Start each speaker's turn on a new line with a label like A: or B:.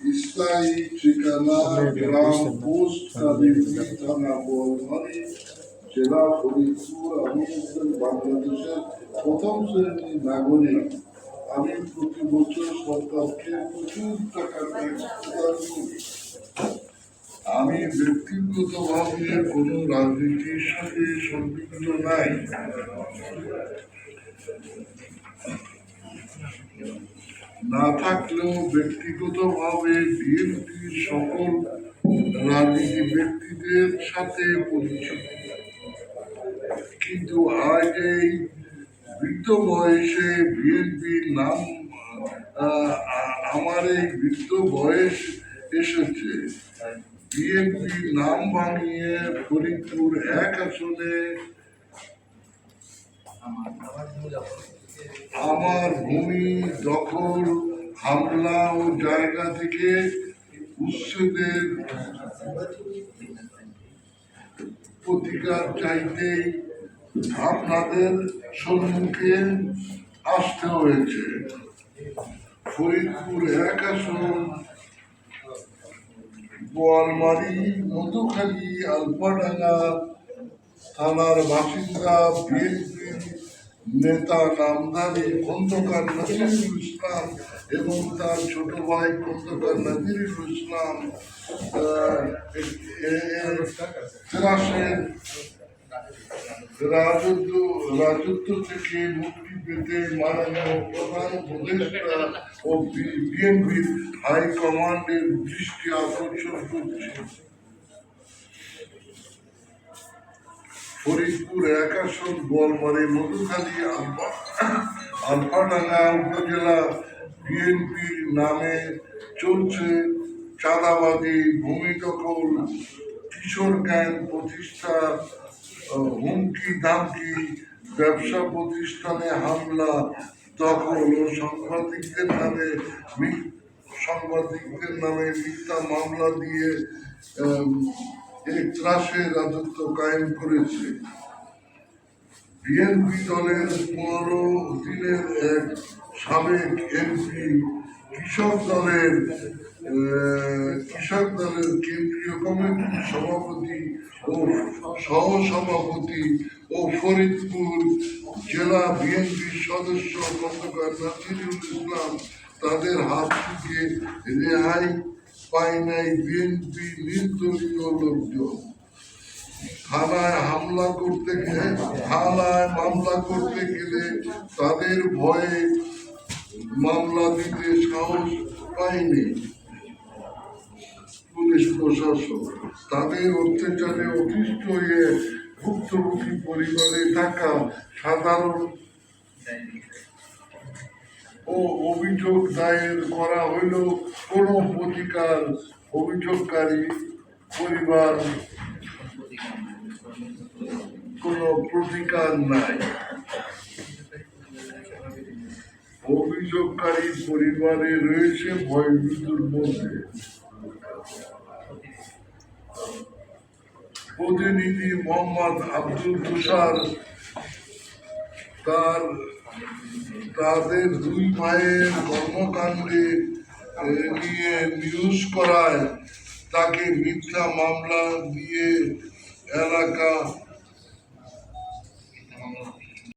A: স্থায়ী ঠিকানা গ্রাম পোস্ট কাদিরপুর থানা বোয়ালমারি জেলা ফরিদপুর আমি একজন বাংলাদেশের প্রথম শ্রেণির নাগরিক আমি প্রতি বছর সরকারকে প্রচুর টাকা ট্যাক্স প্রদান করি আমি ব্যক্তিগতভাবে কোনো রাজনীতির সাথে সম্পৃক্ত নাই না থাকলেও ব্যক্তিগতভাবে বিএনপির সকল রাজনীতি ব্যক্তিদের সাথে পরিচিত। কিন্তু আজ এই বৃদ্ধ বয়সে বিএনপির নাম আমার এই বৃদ্ধ বয়স এসেছে। বিএনপির নাম ভাঙিয়ে ফরিদপুর এক আসনে আমার ভূমি, দখল, হামলা ও জায়গা থেকে উচ্ছেদের প্রতিকার চাইতে আপনাদের সম্মুখে আসতে হয়েছে। ফরিদপুর এক বোয়ালমারি মধুখালী আলফাডাঙ্গা থানার বাসিন্দা বিএনপির নেতা নামধারী খন্দকার নজরুল ইসলাম এবং তার ছোট ভাই খন্দকার নজরুল ইসলাম রাজত্ব রাজত্ব থেকে মুক্তি পেতে মাননীয় প্রধান উপদেষ্টা ও বিএনপির হাইকমান্ডের দৃষ্টি আকর্ষণ করছে। ফরিদপুর এক আসন বলমারি মধুখালী আলফা আলফাডাঙ্গা উপজেলা বিএনপির নামে চলছে চাঁদাবাজি, ভূমি দখল, কিশোর জ্ঞান প্রতিষ্ঠা হুমকি ধামকি, ব্যবসা প্রতিষ্ঠানে হামলা, দখল ও সাংবাদিকদের নামে সাংবাদিকদের নামে মিথ্যা মামলা দিয়ে এই ত্রাসের রাজত্ব কায়েম করেছে। বিএনপি দলের পনেরো দিনের এক সাবেক এমপি কৃষক দলের কৃষক দলের কেন্দ্রীয় কমিটির সভাপতি ও সহ সভাপতি ও ফরিদপুর জেলা বিএনপির সদস্য খন্দকার নাসিরুল ইসলাম তাদের হাত থেকে রেহাই পায় নাই বিএনপি নির্দলীয় লোকজন। থানায় হামলা করতে গেলে, থানায় মামলা করতে গেলে তাদের ভয়ে মামলা দিতে সাহস পায়নি পুলিশ প্রশাসন তাদের অত্যাচারে অতিষ্ঠ হয়ে ভুক্তভোগী পরিবারে থাকা সাধারণ ও অভিযোগ দায়ের করা হইলেও কোনো প্রতিকার অভিযোগকারী পরিবার কোনো প্রতিকার নাই। অভিযোগকারী পরিবারে রয়েছে ভয়ভীতির মধ্যে। প্রতিনিধি মোহাম্মদ আব্দুল তুষার তার তাদের দুই মায়ের কর্মকাণ্ডে নিয়ে নিউজ করায় তাকে মিথ্যা মামলা দিয়ে এলাকা